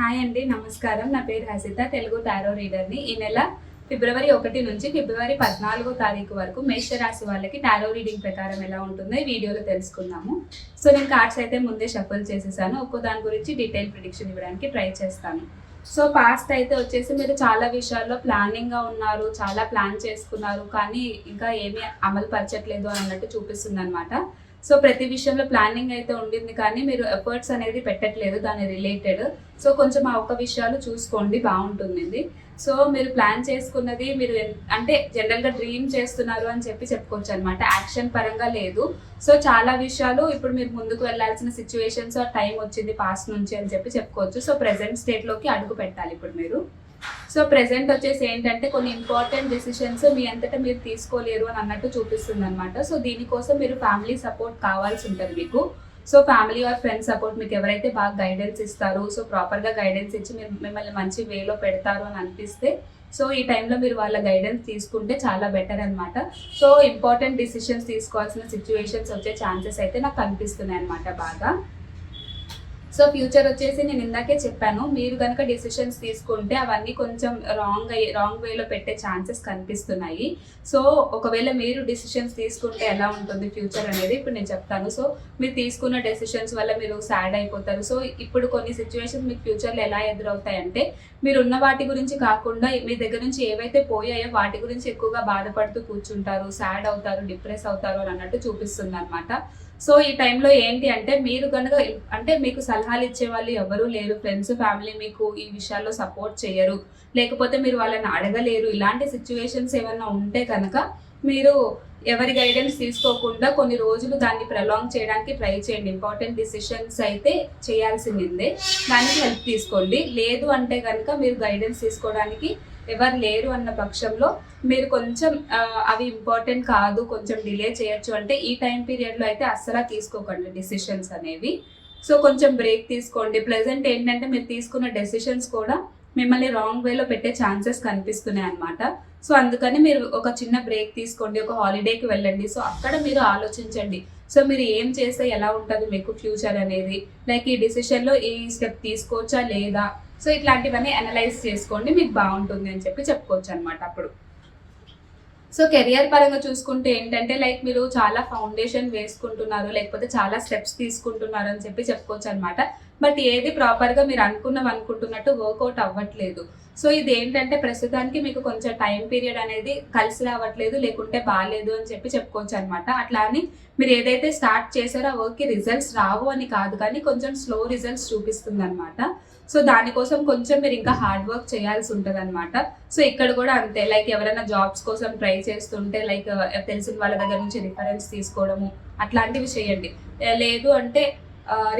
Hi అండి నమస్కారం. నా పేరు హసిత తెలుగు టారో రీడర్ని. ఈ నెల ఫిబ్రవరి ఒకటి నుంచి ఫిబ్రవరి పద్నాలుగో తారీఖు వరకు మేషరాశి వాళ్ళకి టారో రీడింగ్ ప్రకారం ఎలా ఉంటుందో ఈ వీడియోలో తెలుసుకుందాము. సో నేను కార్డ్స్ అయితే ముందే షఫల్ చేసేసాను. ఒక్కో దాని గురించి డీటెయిల్ ప్రిడిక్షన్ ఇవ్వడానికి ట్రై చేస్తాను. సో పాస్ట్ అయితే వచ్చేసి మీరు చాలా విషయాల్లో ప్లానింగ్గా ఉన్నారు చాలా ప్లాన్ చేసుకున్నారు కానీ ఇంకా ఏమీ అమలు పరచట్లేదు అని అన్నట్టు చూపిస్తుంది అనమాట సో ప్రతి విషయంలో ప్లానింగ్ అయితే ఉండింది కానీ మీరు ఎఫర్ట్స్ అనేది పెట్టట్లేదు దాని రిలేటెడ్ సో కొంచెం ఆ ఒక్క విషయాలు చూసుకోండి బాగుంటుంది సో మీరు ప్లాన్ చేసుకున్నది మీరు అంటే జనరల్గా డ్రీమ్ చేస్తున్నారు అని చెప్పి చెప్పుకోవచ్చు అనమాట యాక్షన్ పరంగా లేదు. సో చాలా విషయాలు ఇప్పుడు మీరు ముందుకు వెళ్ళాల్సిన సిచ్యువేషన్స్ టైం వచ్చింది పాస్ట్ నుంచి అని చెప్పి చెప్పుకోవచ్చు. సో ప్రెసెంట్ స్టేట్లోకి అడుగు పెట్టాలి ఇప్పుడు మీరు. సో ప్రెసెంట్ వచ్చేసి ఏంటంటే కొన్ని ఇంపార్టెంట్ డెసిషన్స్ మీ అంతటా మీరు తీసుకోలేరు అని అన్నట్టు చూపిస్తుంది అనమాట సో దీనికోసం మీరు ఫ్యామిలీ సపోర్ట్ కావాల్సి ఉంటుంది మీకు. So family or friends support మీకు ఎవరైతే బాగా గైడెన్స్ ఇస్తారు సో ప్రాపర్గా గైడెన్స్ ఇచ్చి మీరు మిమ్మల్ని మంచి వేలో పెడతారు అని అనిపిస్తే సో ఈ టైంలో మీరు వాళ్ళ గైడెన్స్ తీసుకుంటే చాలా బెటర్ అనమాట సో ఇంపార్టెంట్ డిసిషన్స్ తీసుకోవాల్సిన సిచ్యువేషన్స్ వచ్చే ఛాన్సెస్ అయితే నాకు కనిపిస్తున్నాయి అనమాట బాగా. సో ఫ్యూచర్ వచ్చేసి నేను ఇందాకే చెప్పాను మీరు కనుక డెసిషన్స్ తీసుకుంటే అవన్నీ కొంచెం రాంగ్ అయ్యి రాంగ్ వేలో పెట్టే ఛాన్సెస్ కనిపిస్తున్నాయి. సో ఒకవేళ మీరు డెసిషన్స్ తీసుకుంటే ఎలా ఉంటుంది ఫ్యూచర్ అనేది ఇప్పుడు నేను చెప్తాను. సో మీరు తీసుకున్న డెసిషన్స్ వల్ల మీరు సాడ్ అయిపోతారు. సో ఇప్పుడు కొన్ని సిచ్యువేషన్స్ మీకు ఫ్యూచర్లో ఎలా ఎదురవుతాయంటే మీరు ఉన్న వాటి గురించి కాకుండా మీ దగ్గర నుంచి ఏవైతే పోయాయో వాటి గురించి ఎక్కువగా బాధపడుతూ కూర్చుంటారు సాడ్ అవుతారు డిప్రెస్ అవుతారు అని అన్నట్టు చూపిస్తుంది అనమాట సో ఈ టైంలో ఏంటి అంటే మీరు కనుక అంటే మీకు సలహాలు ఇచ్చే వాళ్ళు ఎవరూ లేరు. ఫ్రెండ్స్ ఫ్యామిలీ మీకు ఈ విషయాల్లో సపోర్ట్ చేయరు లేకపోతే మీరు వాళ్ళని అడగలేరు. ఇలాంటి సిచ్యువేషన్స్ ఏమైనా ఉంటే కనుక మీరు ఎవరి గైడెన్స్ తీసుకోకుండా కొన్ని రోజులు దాన్ని ప్రలాంగ్ చేయడానికి ట్రై చేయండి. ఇంపార్టెంట్ డిసిషన్స్ అయితే చేయాల్సిందే. దానికి హెల్ప్ తీసుకోండి. లేదు అంటే కనుక మీరు గైడెన్స్ తీసుకోవడానికి ఎవరు లేరు అన్న పక్షంలో మీరు కొంచెం అవి ఇంపార్టెంట్ కాదు కొంచెం డిలే చేయొచ్చు అంటే ఈ టైం పీరియడ్లో అయితే అస్సలా తీసుకోకండి డిసిషన్స్ అనేవి. సో కొంచెం బ్రేక్ తీసుకోండి. ప్రెసెంట్ ఏంటంటే మీరు తీసుకున్న డెసిషన్స్ కూడా మిమ్మల్ని రాంగ్ వేలో పెట్టే ఛాన్సెస్ కనిపిస్తున్నాయి అనమాట సో అందుకని మీరు ఒక చిన్న బ్రేక్ తీసుకోండి. ఒక హాలిడేకి వెళ్ళండి. సో అక్కడ మీరు ఆలోచించండి. సో మీరు ఏం చేస్తే ఎలా ఉంటుంది మీకు ఫ్యూచర్ అనేది? లైక్ ఈ డిసిషన్లో ఏ స్టెప్ తీసుకోవచ్చా లేదా? సో ఇట్లాంటివన్నీ అనలైజ్ చేసుకోండి. మీకు బాగుంటుంది అని చెప్పి చెప్పుకోవచ్చు అనమాట అప్పుడు. సో కెరియర్ పరంగా చూసుకుంటే ఏంటంటే లైక్ మీరు చాలా ఫౌండేషన్ వేసుకుంటున్నారు లేకపోతే చాలా స్టెప్స్ తీసుకుంటున్నారు అని చెప్పి చెప్పుకోవచ్చు అనమాట బట్ ఏది ప్రాపర్గా మీరు అనుకున్నవి అనుకుంటున్నట్టు వర్కౌట్ అవ్వట్లేదు. సో ఇది ఏంటంటే ప్రస్తుతానికి మీకు కొంచెం టైం పీరియడ్ అనేది కలిసి రావట్లేదు లేకుంటే బాగాలేదు అని చెప్పి చెప్పుకోవచ్చు అనమాట అట్లా అని మీరు ఏదైతే స్టార్ట్ చేశారో ఆ వర్క్కి రిజల్ట్స్ రావు అని కాదు కానీ కొంచెం స్లో రిజల్ట్స్ చూపిస్తుంది అనమాట సో దానికోసం కొంచెం మీరు ఇంకా హార్డ్ వర్క్ చేయాల్సి ఉంటుంది అనమాట సో ఇక్కడ కూడా అంతే లైక్ ఎవరైనా జాబ్స్ కోసం ట్రై చేస్తుంటే లైక్ తెలిసిన వాళ్ళ దగ్గర నుంచి రిఫరెన్స్ తీసుకోవడము అట్లాంటివి చేయండి. లేదు అంటే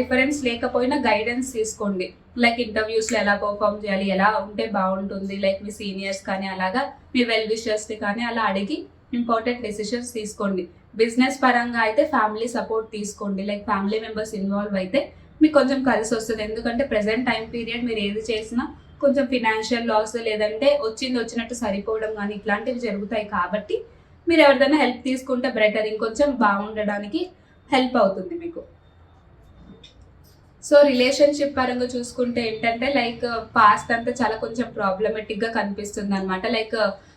రిఫరెన్స్ లేకపోయినా గైడెన్స్ తీసుకోండి. లైక్ ఇంటర్వ్యూస్లో ఎలా పర్ఫామ్ చేయాలి ఎలా ఉంటే బాగుంటుంది లైక్ మీ సీనియర్స్ కానీ అలాగా మీ వెల్ విషర్స్ని కానీ అలా అడిగి ఇంపార్టెంట్ డెసిషన్స్ తీసుకోండి. బిజినెస్ పరంగా అయితే ఫ్యామిలీ సపోర్ట్ తీసుకోండి. లైక్ ఫ్యామిలీ మెంబర్స్ ఇన్వాల్వ్ అయితే మీకు కొంచెం కలిసి వస్తుంది. ఎందుకంటే ప్రజెంట్ టైం పీరియడ్ మీరు ఏది చేసినా కొంచెం ఫినాన్షియల్ లాస్ లేదంటే వచ్చింది వచ్చినట్టు సరిపోవడం కానీ ఇట్లాంటివి జరుగుతాయి కాబట్టి మీరు ఎవరిదైనా హెల్ప్ తీసుకుంటే బెటర్ ఇంకొంచెం బాగుండడానికి హెల్ప్ అవుతుంది మీకు. సో రిలేషన్షిప్ పరంగా చూసుకుంటే ఏంటంటే లైక్ పాస్ట్ అంతా చాలా కొంచెం ప్రాబ్లమెటిక్గా కనిపిస్తుంది అనమాట లైక్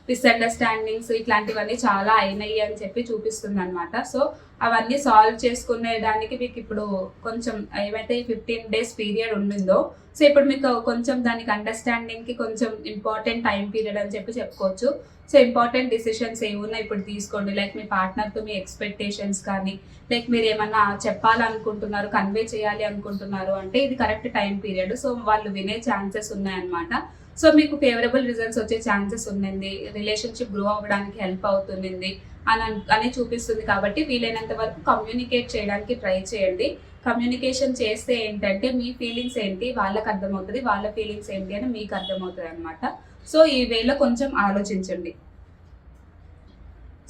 మిస్అండర్స్టాండింగ్స్ ఇట్లాంటివన్నీ చాలా అయినాయి అని చెప్పి చూపిస్తుంది అనమాట సో అవన్నీ సాల్వ్ చేసుకునే దానికి మీకు ఇప్పుడు కొంచెం ఏమైతే ఫిఫ్టీన్ డేస్ పీరియడ్ ఉండిందో సో ఇప్పుడు మీకు కొంచెం దానికి అండర్స్టాండింగ్కి కొంచెం ఇంపార్టెంట్ టైం పీరియడ్ అని చెప్పి చెప్పుకోవచ్చు. సో ఇంపార్టెంట్ డిసిషన్స్ ఏమున్నా ఇప్పుడు తీసుకోండి. లైక్ మీ పార్ట్నర్తో మీ ఎక్స్పెక్టేషన్స్ కానీ లైక్ మీరు ఏమన్నా చెప్పాలనుకుంటున్నారు కన్వే చేయాలి అనుకుంటున్నారు అంటే ఇది కరెక్ట్ టైం పీరియడ్ సో వాళ్ళు వినే ఛాన్సెస్ ఉన్నాయన్నమాట. సో మీకు ఫేవరబుల్ రిజల్ట్స్ వచ్చే ఛాన్సెస్ ఉండింది. రిలేషన్షిప్ గ్రో అవ్వడానికి హెల్ప్ అవుతుంది అని అని చూపిస్తుంది కాబట్టి వీలైనంత వరకు కమ్యూనికేట్ చేయడానికి ట్రై చేయండి. కమ్యూనికేషన్ చేస్తే ఏంటంటే మీ ఫీలింగ్స్ ఏంటి వాళ్ళకి అర్థమవుతుంది వాళ్ళ ఫీలింగ్స్ ఏంటి అని మీకు అర్థమవుతుంది అనమాట సో ఈ వేలో కొంచెం ఆలోచించండి.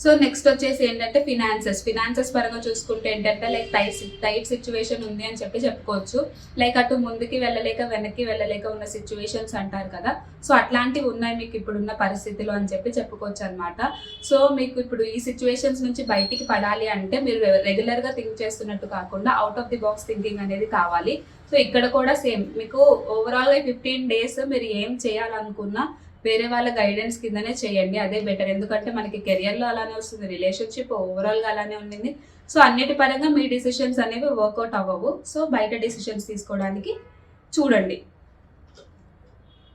సో నెక్స్ట్ వచ్చేసి ఏంటంటే ఫినాన్సెస్ ఫినాన్సెస్ పరంగా చూసుకుంటే ఏంటంటే లైక్ టైట్ టైట్ సిచ్యువేషన్ ఉంది అని చెప్పి చెప్పుకోవచ్చు. లైక్ అటు ముందుకి వెళ్ళలేక వెనక్కి వెళ్ళలేక ఉన్న సిచ్యువేషన్స్ అంటారు కదా. సో అట్లాంటివి ఉన్నాయి మీకు ఇప్పుడున్న పరిస్థితిలో అని చెప్పి చెప్పుకోవచ్చు అనమాట సో మీకు ఇప్పుడు ఈ సిచ్యువేషన్స్ నుంచి బయటికి పడాలి అంటే మీరు రెగ్యులర్గా థింక్ చేస్తున్నట్టు కాకుండా out of the box thinking అనేది కావాలి. సో ఇక్కడ కూడా సేమ్. మీకు ఓవరాల్గా ఫిఫ్టీన్ డేస్ మీరు ఏం చేయాలనుకున్నా వేరే వాళ్ళ గైడెన్స్ కిందనే చేయండి. అదే బెటర్ ఎందుకంటే మనకి కెరియర్లో అలానే వస్తుంది. రిలేషన్షిప్ ఓవరాల్గా అలానే ఉండింది. సో అన్నిటి పరంగా మీ డిసిషన్స్ అనేవి వర్కౌట్ అవ్వవు. సో బయట డిసిషన్స్ తీసుకోవడానికి చూడండి.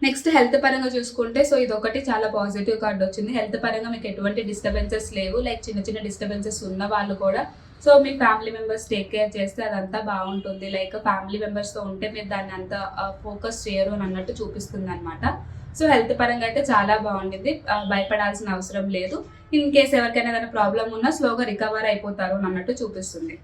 నెక్స్ట్ హెల్త్ పరంగా చూసుకుంటే సో ఇది ఒకటి చాలా పాజిటివ్ కార్డ్ వచ్చింది. హెల్త్ పరంగా మీకు ఎటువంటి డిస్టర్బెన్సెస్ లేవు. లైక్ చిన్న చిన్న డిస్టర్బెన్సెస్ ఉన్న వాళ్ళు కూడా సో మీ ఫ్యామిలీ మెంబర్స్ టేక్ కేర్ చేస్తే అదంతా బాగుంటుంది. లైక్ ఫ్యామిలీ మెంబర్స్తో ఉంటే మీరు దాన్ని అంత ఫోకస్ చేయరు అని అన్నట్టు చూపిస్తుంది అనమాట సో హెల్త్ పరంగా అయితే చాలా బాగుండింది భయపడాల్సిన అవసరం లేదు. ఇన్ కేస్ ఎవరికైనా ఏదైనా ప్రాబ్లం ఉన్నా స్లోగా రికవర్ అయిపోతారు అని అన్నట్టు చూపిస్తుంది.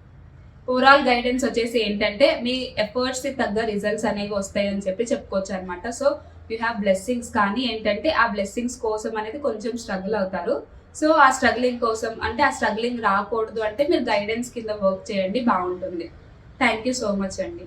ఓవరాల్ గైడెన్స్ వచ్చేసి ఏంటంటే మీ ఎఫర్ట్స్కి తగ్గ రిజల్ట్స్ అనేవి వస్తాయని చెప్పి చెప్పుకోవచ్చు అనమాట సో యూ హ్యావ్ బ్లెస్సింగ్స్ కానీ ఏంటంటే ఆ బ్లెస్సింగ్స్ కోసం అనేది కొంచెం స్ట్రగుల్ అవుతారు. సో ఆ స్ట్రగ్లింగ్ కోసం అంటే ఆ స్ట్రగ్లింగ్ రాకూడదు అంటే మీరు గైడెన్స్ కింద వర్క్ చేయండి బాగుంటుంది. థ్యాంక్ యూ సో మచ్ అండి.